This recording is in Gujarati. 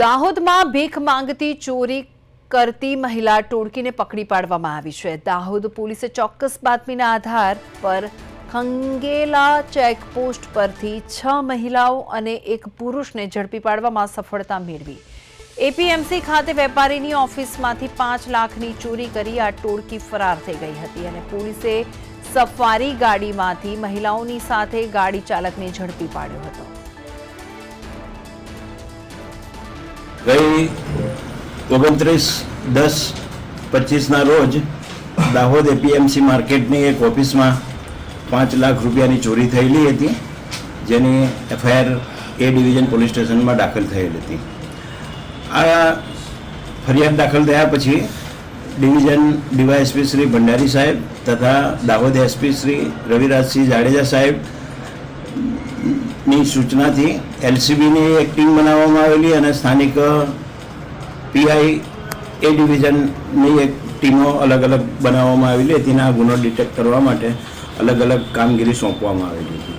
દાહોદમાં ભીખ માંગતી ચોરી કરતી મહિલા ટોળકીને પકડી પાડવામાં આવી છે. દાહોદ પોલીસે ચોક્કસ બાતમીના આધાર પર ખંગેલા ચેકપોસ્ટ પરથી છ મહિલાઓ અને એક પુરુષને ઝડપી પાડવામાં સફળતા મેળવી. એપીએમસી ખાતે વેપારીની ઓફિસમાંથી પાંચ લાખની ચોરી કરી આ ટોળકી ફરાર થઈ ગઈ હતી અને પોલીસે સફારી ગાડીમાંથી મહિલાઓની સાથે ગાડી ચાલકને ઝડપી પાડ્યો હતો. ગઈ ઓગણત્રીસ દસ પચીસના રોજ દાહોદ એપીએમસી માર્કેટની એક ઓફિસમાં પાંચ લાખ રૂપિયાની ચોરી થયેલી હતી, જેની એફઆઈઆર એ ડિવિઝન પોલીસ સ્ટેશનમાં દાખલ થયેલ હતી. આ ફરિયાદ દાખલ થયા પછી ડિવિઝન ડીવાયએસપી શ્રી ભંડારી સાહેબ તથા દાહોદ એસપી શ્રી રવિરાજસિંહ જાડેજા સાહેબ ની સૂચનાથી એલસીબીની એક ટીમ બનાવવામાં આવેલી અને સ્થાનિક પીઆઈ એ ડિવિઝનની એક ટીમો અલગ અલગ બનાવવામાં આવેલી. તેના ગુનો ડિટેક્ટ કરવા માટે અલગ અલગ કામગીરી સોંપવામાં આવેલી હતી.